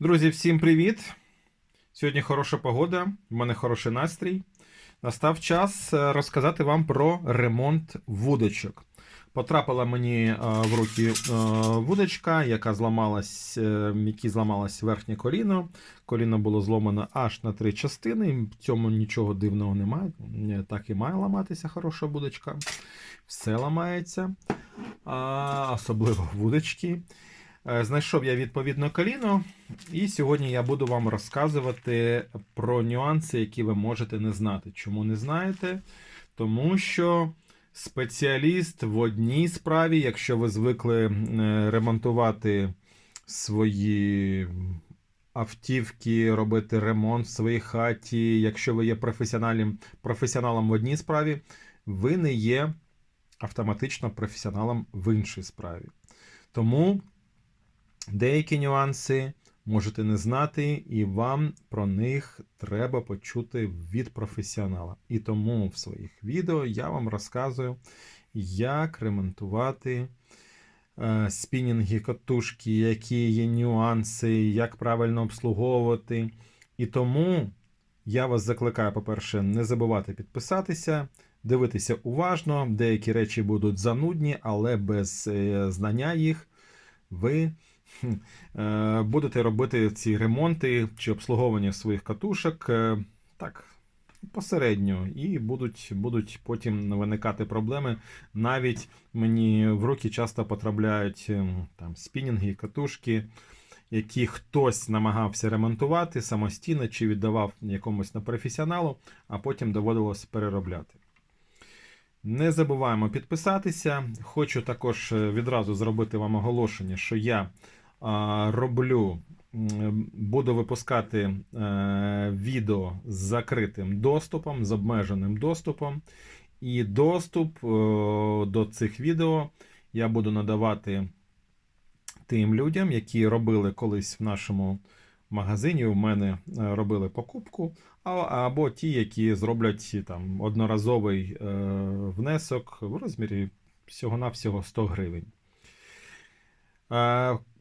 Друзі, всім привіт! Сьогодні хороша погода, в мене хороший настрій. Настав час е, розказати вам про ремонт вудочок. Потрапила мені е, в руки е, вудочка, яка зламалась, в якій зламалось верхнє коліно. Коліно було зломано аж на три частини. В цьому нічого дивного немає. Так і має ламатися хороша вудочка. Все ламається, особливо вудочки. Е, Знайшов я відповідно коліно, і сьогодні я буду вам розказувати про нюанси, які ви можете не знати. Чому не знаєте? Тому що спеціаліст в одній справі, якщо ви звикли е, ремонтувати свої автівки, робити ремонт в своїй хаті, якщо ви є професіоналом, професіоналом в одній справі, ви не є автоматично професіоналом в іншій справі. Тому деякі нюанси можете не знати, і вам про них треба почути від професіонала. І тому в своїх відео я вам розказую, як ремонтувати е, спінінги катушки, які є нюанси, як правильно обслуговувати. І тому я вас закликаю, по-перше, не забувати підписатися. Дивитися уважно, деякі речі будуть занудні, але без е, знання їх ви будете робити ці ремонти чи обслуговування своїх катушок е, так, посередньо, і будуть, будуть потім виникати проблеми. Навіть мені в руки часто потрапляють ем, там, спінінги, катушки, які хтось намагався ремонтувати самостійно чи віддавав якомусь непрофесіоналу, а потім доводилось переробляти. Не забуваємо підписатися. Хочу також е, відразу зробити вам оголошення, що я роблю, буду випускати е, відео з закритим доступом, з обмеженим доступом. І доступ до цих відео я буду надавати тим людям, які робили колись в нашому магазині. У мене е, робили покупку, або ті, які зроблять там одноразовий е, внесок в розмірі всього-навсього 100 гривень.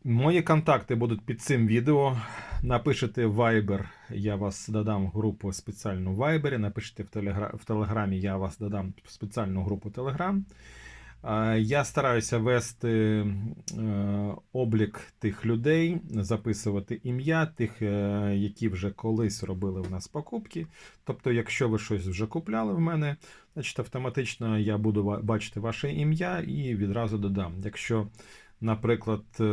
Мої контакти будуть під цим відео. Напишете Viber, я вас додам в групу спеціальну в Viber. Напишите в, телегра... в Телеграмі, я вас додам в спеціальну групу Telegram. Я стараюся вести е, облік тих людей, записувати ім'я тих, е, які вже колись робили в нас покупки. Тобто, якщо ви щось вже купляли в мене, значить автоматично я буду бачити ваше ім'я і відразу додам. Якщо, наприклад, е,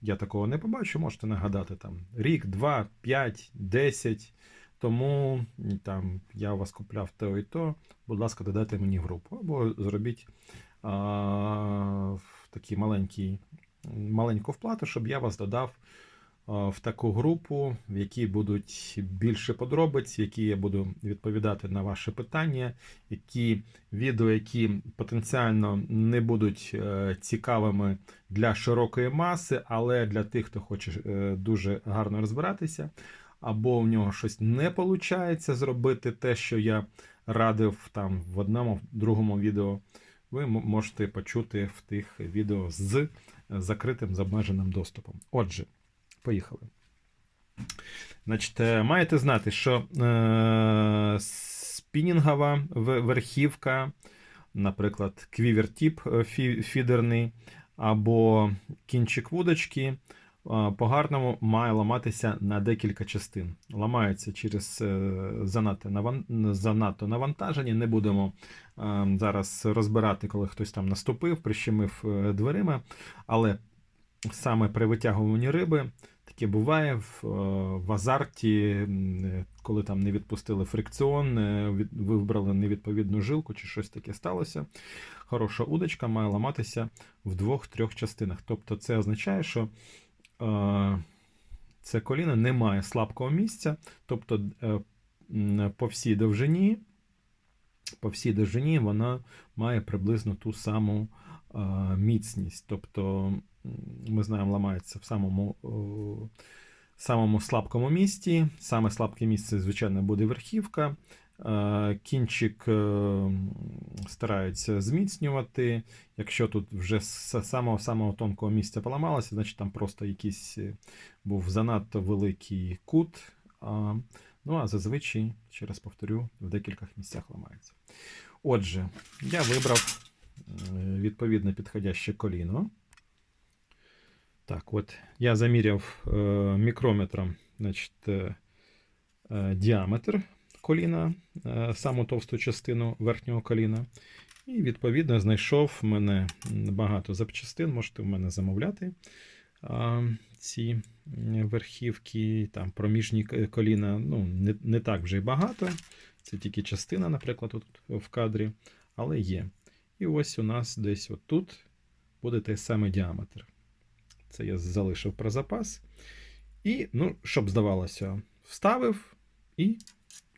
я такого не побачу, можете нагадати там рік, два, п'ять, десять. Тому там я у вас купляв те і то, будь ласка, додайте мені групу. Або зробіть а, такий маленький, маленьку вплату, щоб я вас додав в таку групу, в якій будуть більше подробиць, в якій я буду відповідати на ваші питання, які відео, які потенціально не будуть е, цікавими для широкої маси, але для тих, хто хоче е, дуже гарно розбиратися або в нього щось не виходить зробити те, що я радив там в одному, в другому відео, ви можете почути в тих відео з закритим з обмеженим доступом. Отже, поїхали. Значить, е, маєте знати, що е, спінінгова верхівка, наприклад, квівертіп е, фідерний, або кінчик вудочки, по-гарному має ламатися на декілька частин. Ламається через е, занадто, наван- занадто навантаження. Не будемо е, зараз розбирати, коли хтось там наступив, прищемив е, дверима. Але саме при витягуванні риби таке буває в, е, в азарті, коли там не відпустили фрикціон, е, вибрали невідповідну жилку чи щось таке сталося. Хороша удочка має ламатися в двох-трьох частинах. Тобто це означає, що е, це коліно не має слабкого місця, тобто е, по всій довжині, по всій довжині вона має приблизно ту саму міцність. Тобто, ми знаємо, ламається в самому, самому слабкому місці. Саме слабке місце, звичайно, буде верхівка. Кінчик е, стараються зміцнювати. Якщо тут вже з самого самого тонкого місця поламалося, значить там просто якийсь е, був занадто великий кут. Ну а зазвичай, ще раз повторю, в декількох місцях ламається. Отже, я вибрав е, відповідно підходяще коліно. Так, от я заміряв е, мікрометром значить, е, е, діаметр коліна, саму товсту частину верхнього коліна. І відповідно знайшов в мене багато запчастин. Можете в мене замовляти ці верхівки, там проміжні коліна. Ну, не, не так вже й багато. Це тільки частина, наприклад, тут в кадрі, але є. І ось у нас десь отут буде той самий діаметр. Це я залишив про запас. І, ну, щоб здавалося, вставив і,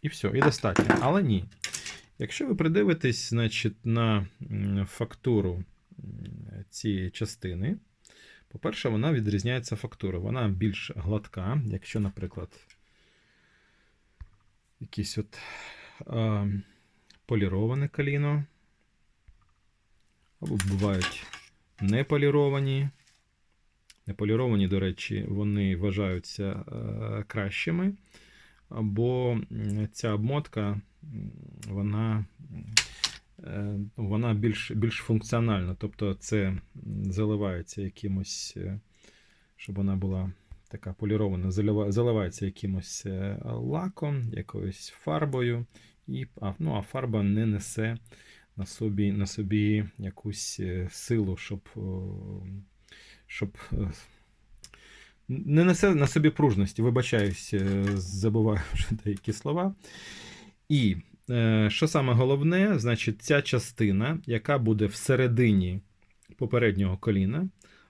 і все, і достатньо. Але ні. Якщо ви придивитесь значить, на фактуру цієї частини, по-перше, вона відрізняється фактурою. Вона більш гладка. Якщо, наприклад, якісь от а, поліроване коліно, або бувають неполіровані. Неполіровані, до речі, вони вважаються е, кращими, бо ця обмотка вона, е, вона більш, більш функціональна. Тобто це заливається якимось, е, щоб вона була така полірована, залива- заливається якимось лаком, якоюсь фарбою, і, ну, а фарба не несе на собі, на собі якусь е, силу, щоб. щоб е, не несе на собі пружності, вибачаюсь, е, забуваю вже деякі слова. І е, що саме головне, значить, ця частина, яка буде всередині попереднього коліна,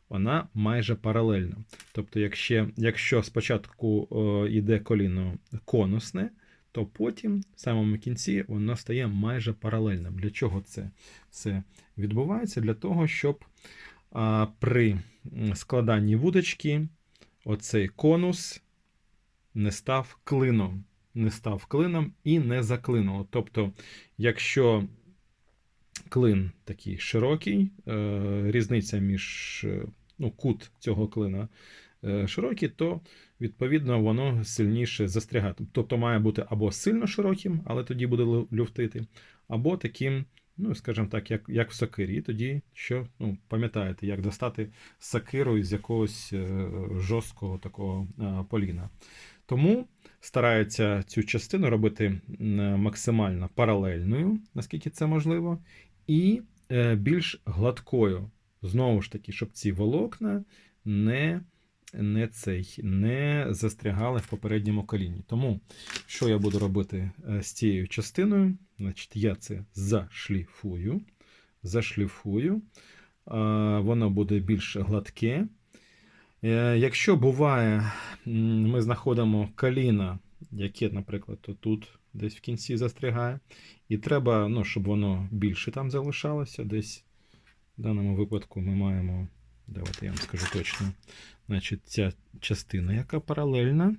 вона майже паралельна. Тобто, якщо, якщо спочатку е, йде коліно конусне, то потім, в самому кінці, воно стає майже паралельним. Для чого це все відбувається? Для того, щоб а, при складанні вудочки оцей конус не став клином. Не став клином і не заклинуло. Тобто, якщо клин такий широкий, е, різниця між е, ну, кут цього клина е, широкий, то відповідно воно сильніше застрягати. Тобто має бути або сильно широким, але тоді буде люфтити, або таким, ну, скажімо так, як, як в сокирі. Тоді що, ну, пам'ятаєте, як достати сокиру із якогось е, жорсткого такого е, поліна. Тому стараються цю частину робити максимально паралельною, наскільки це можливо, і більш гладкою. Знову ж таки, щоб ці волокна не, не, цей, не застрягали в попередньому коліні. Тому, що я буду робити е, з цією частиною? Значить, я це зашліфую. Зашліфую. Воно буде більш гладке. Е, Якщо буває, ми знаходимо коліна, яке, наприклад, тут десь в кінці застрягає, і треба, ну, щоб воно більше там залишалося, десь в даному випадку ми маємо, давайте я вам скажу точно, значить, ця частина, яка паралельна,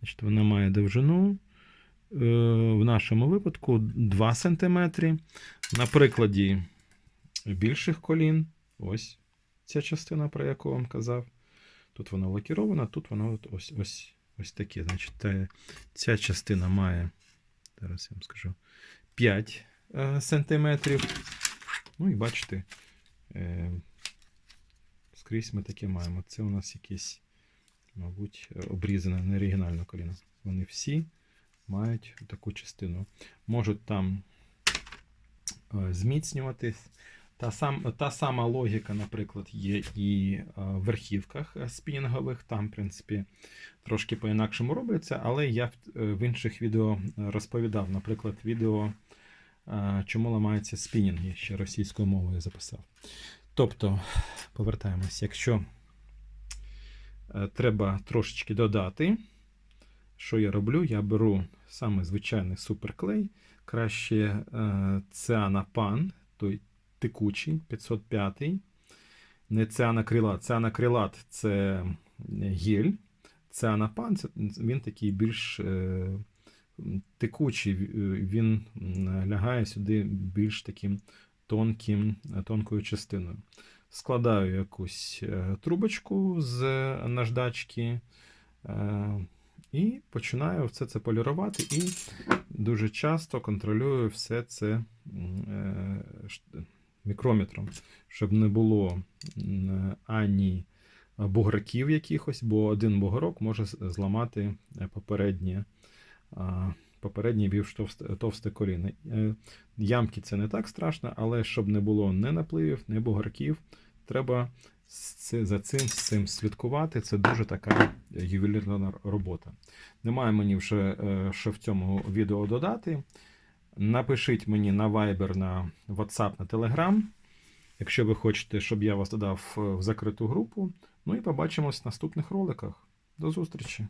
значить, вона має довжину. е, В нашому випадку 2 см. На прикладі більших колін, ось ця частина, про яку вам казав. Тут вона лакірована, тут вона ось, ось, ось таке. Значить, та- ця частина має, зараз я вам скажу, 5 е, сантиметрів. Ну і бачите, е, скрізь ми таке маємо. Це у нас якісь, мабуть, обрізане, не оригінальне коліно. Вони всі мають таку частину. Можуть там е, зміцнюватись. Та, сам, та сама логіка, наприклад, є і е, в верхівках спінінгових. Там, в принципі, трошки по-інакшому робиться, але я в, е, інших відео розповідав, наприклад, відео, чому ламаються спінінги, ще російською мовою записав. Тобто, повертаємось, якщо е, треба трошечки додати, що я роблю? Я беру саме звичайний суперклей, краще е, цианапан, той текучий 505. Не цианакрилат. Цианакрилат це гель. Цианапан він такий більш е, текучий, він лягає сюди більш таким тонким, тонкою частиною. Складаю якусь е, трубочку з наждачки е, і починаю все це полірувати. І дуже часто контролюю все це е, мікрометром, щоб не було ані буграків якихось, бо один бугорок може зламати е, попереднє, а, попереднє більш товсте, товсте коліно. Е, Ямки це не так страшно, але щоб не було ні напливів, ні бугорків, треба за цим, з цим слідкувати. Це дуже така ювелірна робота. Немає мені вже е, що в цьому відео додати. Напишіть мені на Viber, на WhatsApp, на Telegram, якщо ви хочете, щоб я вас додав в закриту групу. Ну і побачимось в наступних роликах. До зустрічі!